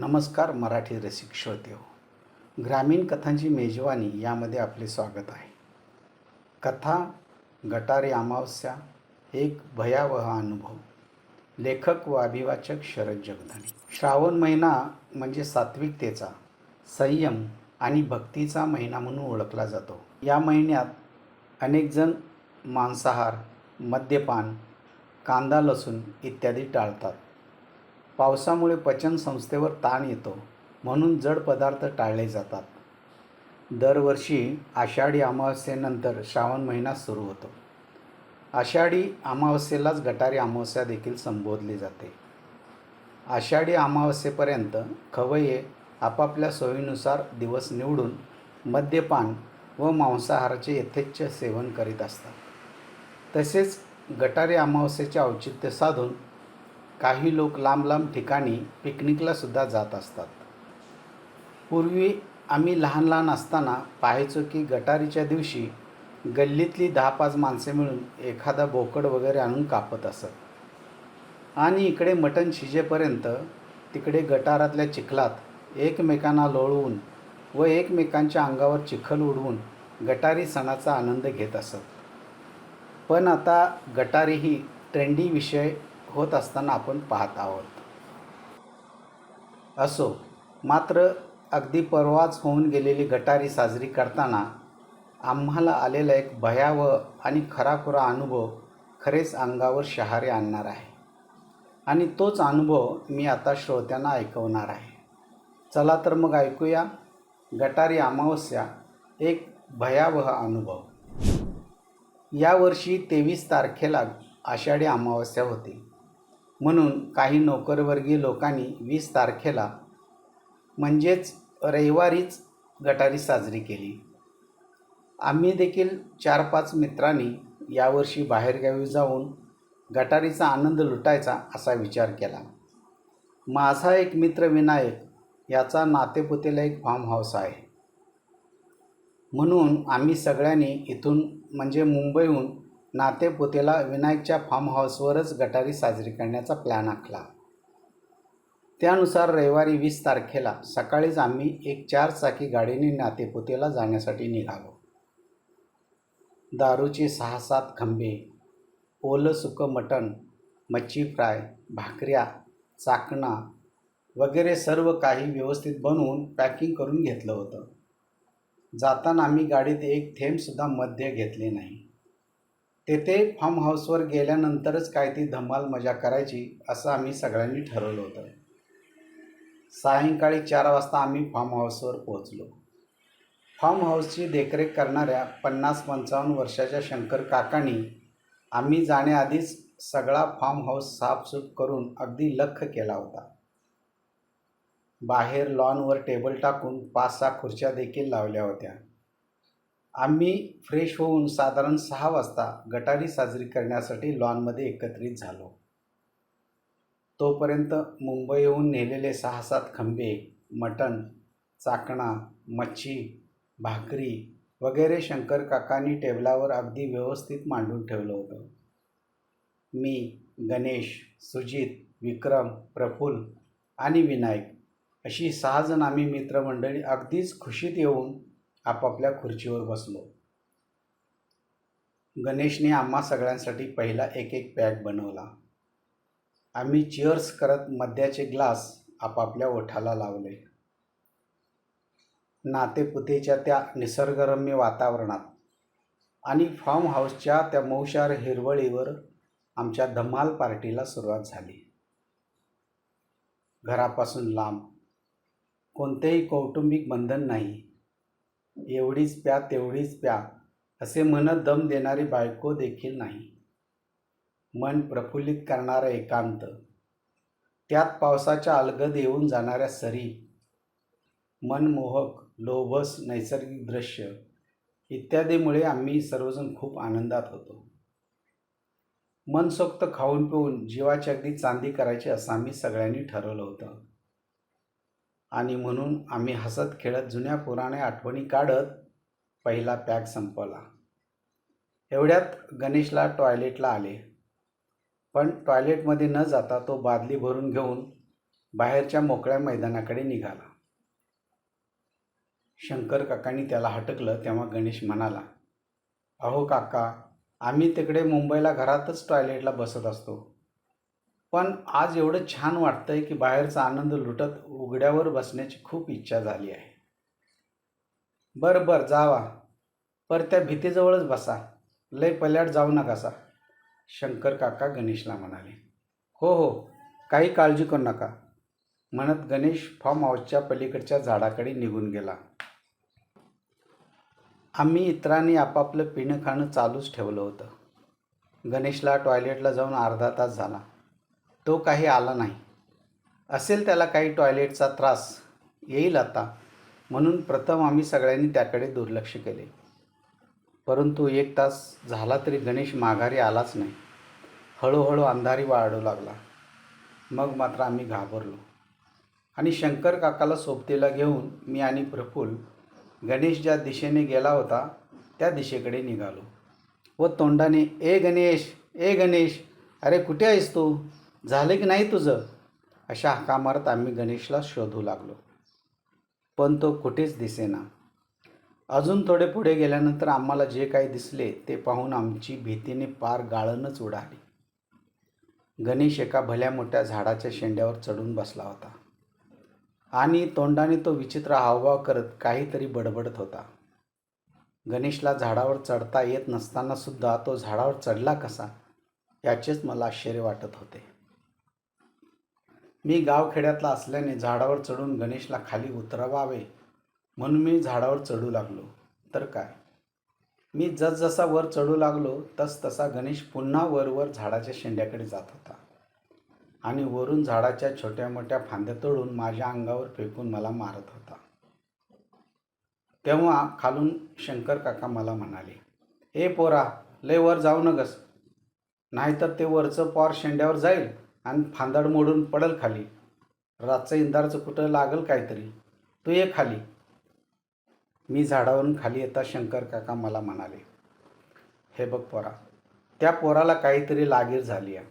नमस्कार मराठी रसिक श्रोते हो ग्रामीण कथांची मेजवानी यामध्ये आपले स्वागत आहे. कथा गटारी अमावस्या एक भयावह अनुभव. लेखक व अभिवाचक शरद जगधाणी श्रावण महिना म्हणजे सात्विकतेचा संयम आणि भक्तीचा महिना म्हणून ओळखला जातो. या महिन्यात अनेकजण मांसाहार मद्यपान कांदा लसूण इत्यादी टाळतात. पावसामुळे पचनसंस्थेवर ताण येतो म्हणून जड पदार्थ टाळले जातात. दरवर्षी आषाढी अमावस्येनंतर श्रावण महिना सुरू होतो. आषाढी अमावस्येलाच गटारी अमावस्या देखील संबोधली जाते. आषाढी अमावस्येपर्यंत खवय्ये आपापल्या सोयीनुसार दिवस निवडून मद्यपान व मांसाहाराचे यथेच्छ सेवन करीत असतात. तसेच गटारी अमावस्येचे औचित्य साधून काही लोक लांब लांब ठिकाणी पिकनिकला सुद्धा जात असतात. पूर्वी आम्ही लहान लहान असताना पाहायचो की गटारीच्या दिवशी गल्लीतली दहा पाच माणसे मिळून एखादा बोकड वगैरे आणून कापत असत. आणि इकडे मटण शिजेपर्यंत तिकडे गटारातल्या चिखलात एकमेकांना लोळवून व एकमेकांच्या अंगावर चिखल उडवून गटारी सणाचा आनंद घेत असत. पण आता गटारी ही ट्रेंडी विषय होत असताना आपण पाहत आहोत. असो मात्र अगदी परवाच होऊन गेलेली गटारी साजरी करताना आम्हाला आलेला एक भयावह आणि खराखुरा अनुभव खरेच अंगावर शहारे आणणार आहे. आणि तोच अनुभव मी आता श्रोत्यांना ऐकवणार आहे. चला तर मग ऐकूया गटारी अमावस्या एक भयावह अनुभव. यावर्षी तेवीस तारखेला आषाढी अमावस्या होती. म्हणून काही नोकरवर्गीय लोकांनी वीस तारखेला म्हणजेच रविवारीच गटारी साजरी केली. आम्ही देखील चार पाच मित्रांनी यावर्षी बाहेरगावी जाऊन गटारीचा आनंद लुटायचा असा विचार केला. माझा एक मित्र विनायक याचा नातेपुतेला एक फार्म हाऊस आहे. म्हणून आम्ही सगळ्यांनी इथून म्हणजे मुंबईहून नातेपुतेला विनायकच्या फार्म हाऊसवरच गटारी साजरी करण्याचा प्लॅन आखला. त्यानुसार रविवारी वीस तारखेला सकाळीच आम्ही एक चार चाकी गाडीने नातेपुतेला जाण्यासाठी निघालो. दारूचे सहा सात खंबे ओलं सुकं मटण मच्छी फ्राय भाकऱ्या चाकणा वगैरे सर्व काही व्यवस्थित बनवून पॅकिंग करून घेतलं होतं. जाताना आम्ही गाडीत एक थेंबसुद्धा मध्य घेतले नाही. तेथे फार्म हाऊसवर गेल्यानंतरच काय ती धमाल मजा करायची असं आम्ही सगळ्यांनी ठरवलं होतं. सायंकाळी चार वाजता आम्ही फार्म हाऊसवर पोहोचलो. फार्म हाऊसची देखरेख करणाऱ्या पन्नास पंचावन्न वर्षाच्या शंकर काकांनी आम्ही जाण्याआधीच सगळा फार्म हाऊस साफसूफ करून अगदी लख केला होता. बाहेर लॉनवर टेबल टाकून पाच सहा खुर्च्या देखील लावल्या होत्या. आम्ही फ्रेश होऊन साधारण सहा वाजता गटारी साजरी करण्यासाठी लॉनमध्ये एकत्रित झालो. तोपर्यंत मुंबईहून नेलेले सहा सात खंबे मटण चाकणा मच्छी भाकरी वगैरे शंकर काकांनी टेबलावर अगदी व्यवस्थित मांडून ठेवलं होतं. मी गणेश सुजित विक्रम प्रफुल्ल आणि विनायक अशी सहाजण आम्ही मित्रमंडळी अगदीच खुशीत येऊन आपापल्या खुर्चीवर बसलो. गणेशने आम्हा सगळ्यांसाठी पहिला एक एक पॅक बनवला. आम्ही चिअर्स करत मद्याचे ग्लास आपापल्या ओठाला लावले. नातेपुतेच्या त्या निसर्गरम्य वातावरणात आणि फार्म हाऊसच्या त्या मौशार हिरवळीवर आमच्या धमाल पार्टीला सुरुवात झाली. घरापासून लांब. कोणतेही कौटुंबिक बंधन नाही. एवढीच प्या तेवढीच प्या असे म्हणत दम देणारी बायको देखील नाही. मन प्रफुल्लित करणारं एकांत. त्यात पावसाच्या अलगद येऊन जाणाऱ्या सरी. मनमोहक लोभस नैसर्गिक दृश्य इत्यादीमुळे आम्ही सर्वजण खूप आनंदात होतो. मनसोक्त खाऊन पिऊन जीवाची अगदी चांदी करायची असं आम्ही सगळ्यांनी ठरवलं होतं. आणि म्हणून आम्ही हसत खेळत जुन्या पुराण्या आठवणी काढत पहिला पॅक संपवला. एवढ्यात गणेशला टॉयलेटला आले. पण टॉयलेटमध्ये न जाता तो बादली भरून घेऊन बाहेरच्या मोकळ्या मैदानाकडे निघाला. शंकर काकांनी त्याला हटकलं तेव्हा गणेश म्हणाला अहो काका आम्ही तिकडे मुंबईला घरातच टॉयलेटला बसत असतो. पण आज एवढं छान वाटतंय की बाहेरचा आनंद लुटत उघड्यावर बसण्याची खूप इच्छा झाली आहे. बरं बरं जावा. पर त्या भीतीजवळच बसा. लय पल्याट जाऊ नकासा शंकर काका गणेशला म्हणाले. हो हो काही काळजी करू नका. म्हणत गणेश फार्म हाऊसच्या पलीकडच्या झाडाकडे निघून गेला. आम्ही इतरांनी आपापलं पिणं खाणं चालूच ठेवलं होतं. गणेशला टॉयलेटला जाऊन अर्धा तास झाला. तो काही आला नाही. असेल त्याला काही टॉयलेटचा त्रास येईल आता. म्हणून प्रथम आम्ही सगळ्यांनी त्याकडे दुर्लक्ष केले. परंतु एक तास झाला तरी गणेश माघारी आलाच नाही. हळूहळू अंधारी वाढू लागला. मग मात्र आम्ही घाबरलो. आणि शंकर काकाला सोबतीला घेऊन मी आणि प्रफुल्ल गणेश ज्या दिशेने गेला होता त्या दिशेकडे निघालो. व तोंडाने ए गणेश ए गणेश अरे कुठे आहेस तू? झालं की नाही तुझं? अशा हाका मारत आम्ही गणेशला शोधू लागलो. पण तो कुठेच दिसेना. अजून थोडे पुढे गेल्यानंतर आम्हाला जे काही दिसले ते पाहून आमची भीतीने पार गाळणच उडाली. गणेश एका भल्या मोठ्या झाडाच्या शेंड्यावर चढून बसला होता. आणि तोंडाने तो विचित्र हावभाव करत काहीतरी बडबडत होता. गणेशला झाडावर चढता येत नसतानासुद्धा तो झाडावर चढला कसा? याचेच मला आश्चर्य वाटत होते. मी गावखेड्यातला असल्याने झाडावर चढून गणेशला खाली उतरवावे म्हणून मी झाडावर चढू लागलो. तर काय? मी जसजसा वर चढू लागलो तस तसा गणेश पुन्हा वरवर झाडाच्या शेंड्याकडे जात होता. आणि वरून झाडाच्या छोट्या मोठ्या फांद्या तोडून माझ्या अंगावर फेकून मला मारत होता. तेव्हा खालून शंकर काका मला म्हणाले ए पोरा लय वर जाऊ नगस. नाहीतर ते वरचं पॉर शेंड्यावर जाईल. आणि फांदाड मोडून पडल खाली. रातचं इंदारचं कुठं लागल काहीतरी. तू ये खाली. मी झाडावरून खाली येता शंकर काका मला म्हणाले हे बघ पोरा त्या पोराला काहीतरी लागीर झाली आहे.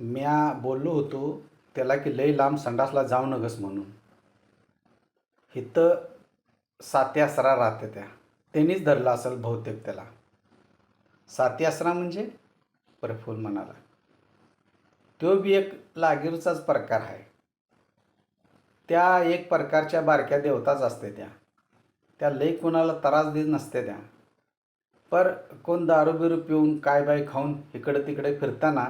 म्या बोललो होतो त्याला की लई लांब संडासला जाऊ नगस म्हणून. इथं सात्यासरा राहते त्या. त्यांनीच धरला असेल बहुतेक त्याला. सात्यासरा म्हणजे? प्रफुल म्हणाला. तो बी एक लागीरचाच प्रकार आहे. त्या एक प्रकारच्या बारक्या देवताच असते त्या. त्या लई कोणाला त्रास देत नसते त्या. पर कोण दारू बिरू पिऊन काय बाय खाऊन इकडं तिकडे फिरताना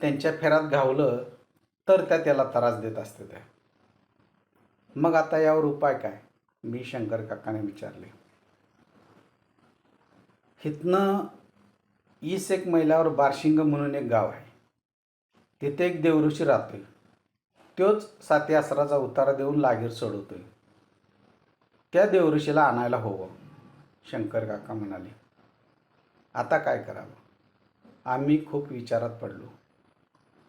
त्यांच्या फेरात घावलं तर त्या त्याला त्रास देत असते त्या. मग आता यावर उपाय काय? मी शंकर काकाने विचारले. इथनं ईस एक मैलावर बारशिंग म्हणून एक गाव आहे. तिथे एक देवऋषी राहतोय. तोच साती आसराचा उतारा देऊन लागीर सोडवतोय त्या देवऋषीला आणायला हवं. शंकर काका म्हणाले आता काय करावं? आम्ही खूप विचारात पडलो.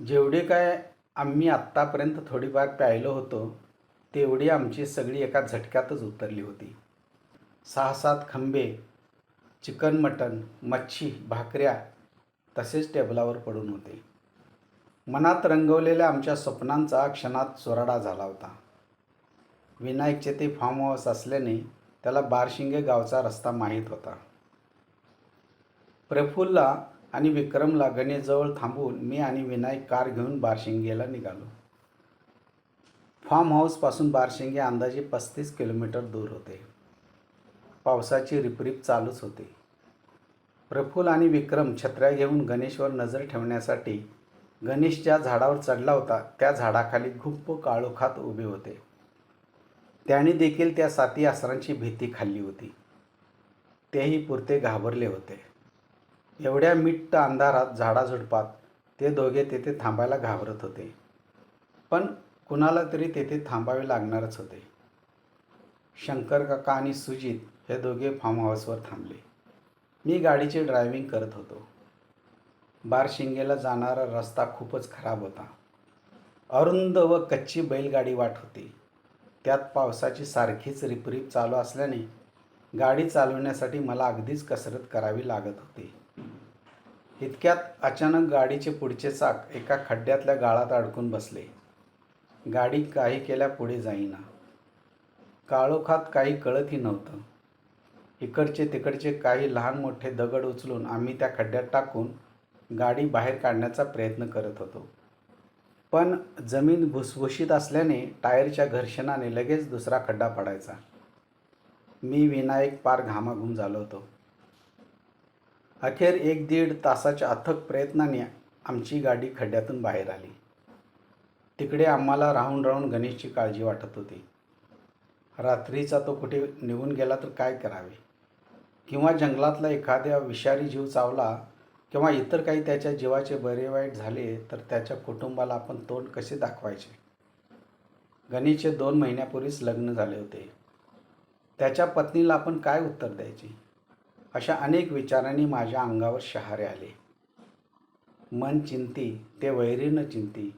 जेवढे काय आम्ही आत्तापर्यंत थोडीफार प्यायलो होतो तेवढी आमची सगळी एका झटक्यातच उतरली होती. सहा सात खंबे चिकन मटन मच्छी भाकऱ्या तसेच टेबलावर पडून होते. मनात रंगवलेल्या आमच्या स्वप्नांचा क्षणात चोराडा झाला होता. विनायकचे ते फार्म हाऊस असल्याने त्याला बारशिंगे गावचा रस्ता माहीत होता. प्रफुल्ला आणि विक्रमला गणेशजवळ थांबून मी आणि विनायक कार घेऊन बारशिंगेला निघालो. फार्म हाऊसपासून बारशिंगे अंदाजे पस्तीस किलोमीटर दूर होते. पावसाची रिपरिप चालूच होती. प्रफुल आणि विक्रम छत्र्या घेऊन गणेशवर नजर ठेवण्यासाठी गणेश ज्या झाडावर चढला होता. त्या झाडाखाली गुप्प काळोखात उभे होते. त्याने देखील त्या साती आसरांची भीती खाल्ली होती. तेही पुरते घाबरले होते. एवढ्या मिट्ट अंधारात झाडाझुडपात ते दोघे तेथे थांबायला घाबरत होते. पण कुणाला तरी तेथे थांबावे लागणारच होते. शंकर काका आणि सुजित हे दोघे फार्म हाऊसवर थांबले. मी गाडीची ड्रायव्हिंग करत होतो. बारशिंगेला जाणारा रस्ता खूपच खराब होता. अरुंद व कच्ची बैलगाडी वाट होती. त्यात पावसाची सारखीच रिपरिप चालू असल्याने गाडी चालवण्यासाठी मला अगदीच कसरत करावी लागत होती. इतक्यात अचानक गाडीचे पुढचे चाक एका खड्ड्यातल्या गाळात अडकून बसले. गाडी काही केल्या पुढे जाईना. काळोखात काही कळतही नव्हतं. इकडचे तिकडचे काही लहान मोठे दगड उचलून आम्ही त्या खड्ड्यात टाकून गाडी बाहेर काढण्याचा प्रयत्न करत होतो. पण जमीन भुसभुशीत असल्याने टायरच्या घर्षणाने लगेच दुसरा खड्डा पडायचा. मी विनायक पार घामाघूम झालो होतो. अखेर एक दीड तासाच्या अथक प्रयत्नाने आमची गाडी खड्ड्यातून बाहेर आली. तिकडे आम्हाला राहून राहून गणेशची काळजी वाटत होती. रात्रीचा तो कुठे निघून गेला तर काय करावे? किंवा जंगलातला एखाद्या विषारी जीव चावला किंवा इतर काही त्याच्या जीवाचे बरे वाईट झाले तर त्याच्या कुटुंबाला आपण तोंड कसे दाखवायचे? गणेशचे दोन महिन्यापूर्वीच लग्न झाले होते. त्याच्या पत्नीला आपण काय उत्तर द्यायचे? अशा अनेक विचारांनी माझ्या अंगावर शहारे आले. मन चिंती ते वैरीनं चिंती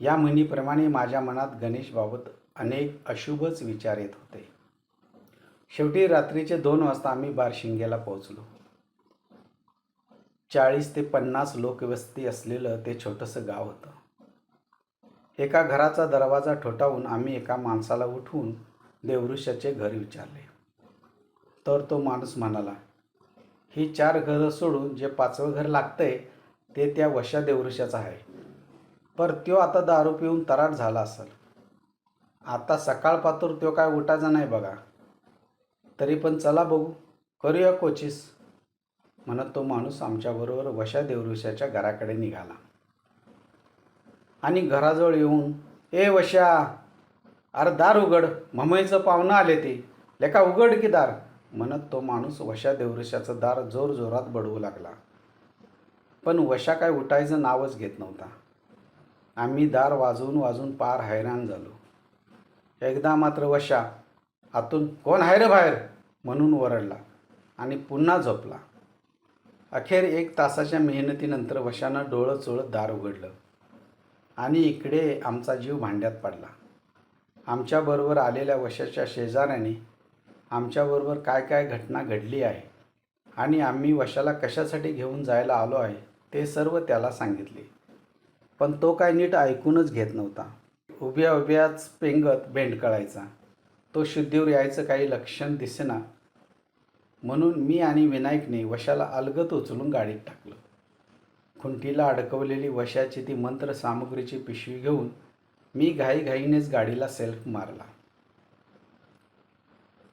या म्हणीप्रमाणे माझ्या मनात गणेशबाबत अनेक अशुभच विचार येत होते. शेवटी रात्रीचे दोन वाजता आम्ही बारशिंगेला पोहोचलो. चाळीस ते पन्नास लोकवस्ती असलेलं ते छोटंसं गाव होतं. एका घराचा दरवाजा ठोठावून आम्ही एका माणसाला उठवून देवऋषाचे घर विचारले. तर तो माणूस म्हणाला ही चार घरं सोडून जे पाचवं घर लागतंय ते त्या वशा देवऋषाचं आहे. पर त्यो आता दारू पिऊन तराट झाला असेल. आता सकाळ पातूर त्यो काय उठायचा नाही बघा. तरी पण चला बघू. करूया कोचिस म्हणत तो माणूस आमच्याबरोबर वशा देवऋषाच्या घराकडे निघाला. आणि घराजवळ येऊन ए वशा अरे दार उघड ममईचं पाहुणं आले ते. लेका उघड की दार? म्हणत तो माणूस वशा देवऋषाचं दार जोर जोरात बडवू लागला. पण वशा काय उठायचं नावच घेत नव्हता. आम्ही दार वाजवून वाजून पार हैराण झालो. एकदा मात्र वशा आतून कोण आहे रे बाहेर? म्हणून ओरडला आणि पुन्हा झोपला. अखेर एक तासाच्या मेहनतीनंतर वशानं डोळं चोळत दार उघडलं. आणि इकडे आमचा जीव भांड्यात पडला. आमच्याबरोबर आलेल्या वशाच्या शेजाऱ्याने आमच्याबरोबर काय काय घटना घडली आहे आणि आम्ही वशाला कशासाठी घेऊन जायला आलो आहे ते सर्व त्याला सांगितले. पण तो काय नीट ऐकूनच घेत नव्हता. उभ्या उभ्याच पेंगत भेंडकळायचा तो शुद्धीवर यायचं काही लक्षण दिसेना म्हणून मी आणि विनायकने वशाला अलगत उचलून गाडीत टाकलं. खुंटीला अडकवलेली वशाची ती मंत्र सामग्रीची पिशवी घेऊन मी घाईघाईनेच गाडीला सेल्फ मारला.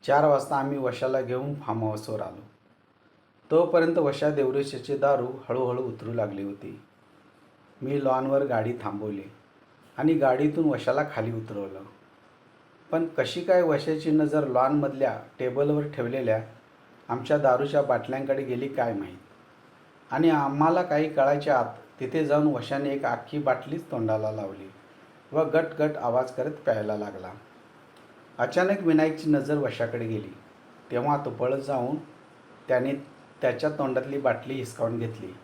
चार वाजता आम्ही वशाला घेऊन फार्म हाऊसवर आलो. तोपर्यंत वशा देवरेशाची दारू हळूहळू उतरू लागली होती. मी लॉनवर गाडी थांबवली आणि गाडीतून वशाला खाली उतरवलं. पण कशी काय वशाची नजर लॉनमधल्या टेबलवर ठेवलेल्या आमच्या दारूच्या बाटल्यांकडे गेली काय माहीत? आणि आम्हाला काही कळायच्या आत तिथे जाऊन वशाने एक आखी बाटलीच तोंडाला लावली व गट गट आवाज करत प्यायला लागला. अचानक विनायकची नजर वशाकडे गेली. तेव्हा तो पळत जाऊन त्याने त्याच्या तोंडातली बाटली हिसकावून घेतली.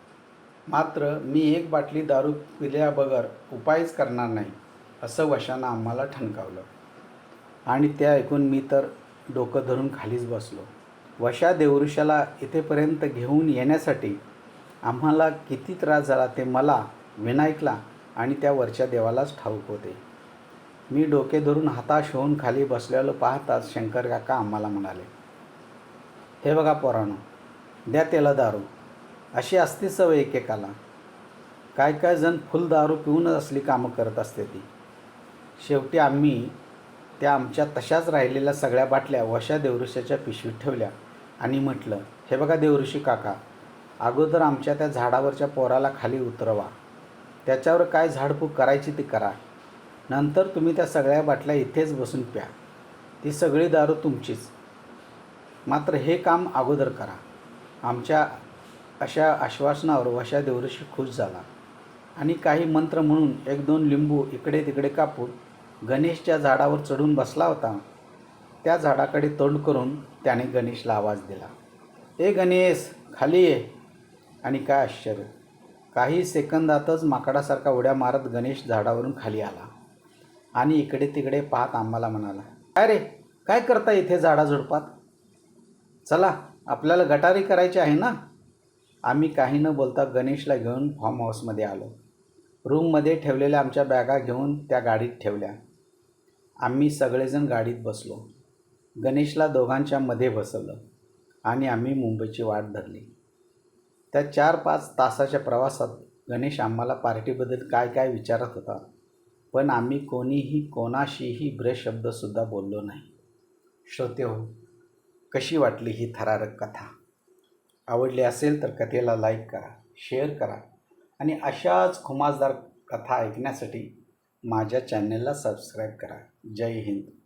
मात्र मी एक बाटली दारू पिल्याबगर उपायच करणार नाही असं वशानं आम्हाला ठणकावलं. आणि ते ऐकून मी तर डोकं धरून खालीच बसलो. वशा देवऋषाला इथेपर्यंत घेऊन येण्यासाठी आम्हाला किती त्रास झाला ते मला विनायकला आणि त्या वरच्या देवालाच ठाऊक होते. मी डोके धरून हताश होऊन खाली बसलेलो पाहताच शंकर काका आम्हाला म्हणाले हे बघा पोराणो द्या त्याला दारू. अशी असते सवय एकेकाला. काय काय जण फुल दारू पिऊनच असली कामं करत असते ती. शेवटी आम्ही त्या आमच्या तशाच राहिलेल्या सगळ्या बाटल्या वशा देवऋषाच्या पिशवीत ठेवल्या. आणि म्हटलं हे बघा देवऋषी काका अगोदर आमच्या त्या झाडावरच्या पोराला खाली उतरवा. त्याच्यावर काय झाडफूक करायची ती करा. नंतर तुम्ही त्या सगळ्या बाटल्या इथेच बसून प्या. ती सगळी दारू तुमचीच. मात्र हे काम अगोदर करा. आमच्या अशा आश्वासनावर वशा देवऋषी खुश झाला. आणि काही मंत्र म्हणून एक दोन लिंबू इकडे तिकडे कापून गणेशच्या झाडावर चढून बसला होता. त्या झाडाकडे तोंड करून त्याने गणेशला आवाज दिला ए गणेश खाली ये. आणि काय आश्चर्य काही सेकंदातच माकडासारखा उड्या मारत गणेश झाडावरून खाली आला आणि इकडे तिकडे पाहत आम्हाला म्हणाला काय रे काय करता इथे झाडाझुडपात चला आपल्याला गटारी करायची आहे ना? आम्ही काही न बोलता गणेशला घेऊन फॉर्म हाऊसमध्ये आलो. रूममध्ये ठेवलेल्या आमच्या बॅगा घेऊन त्या गाडीत ठेवल्या. आम्ही सगळेजण गाडीत बसलो. गणेशला दोघांच्या मध्ये बसवलं आणि आम्ही मुंबईची वाट धरली. त्या चार पाच तासाच्या प्रवासात गणेश आम्हाला पार्टीबद्दल काय काय विचारत होता पण आम्ही कोणीही कोणाशीही ब्रशब्दसुद्धा बोललो नाही. श्रोते हो कशी वाटली ही थरारक कथा? आवडली असेल तर कथेला लाईक करा शेअर करा आणि अशाच खुमासदार कथा ऐकण्यासाठी माझ्या चॅनलला सबस्क्राईब करा. जय हिंद.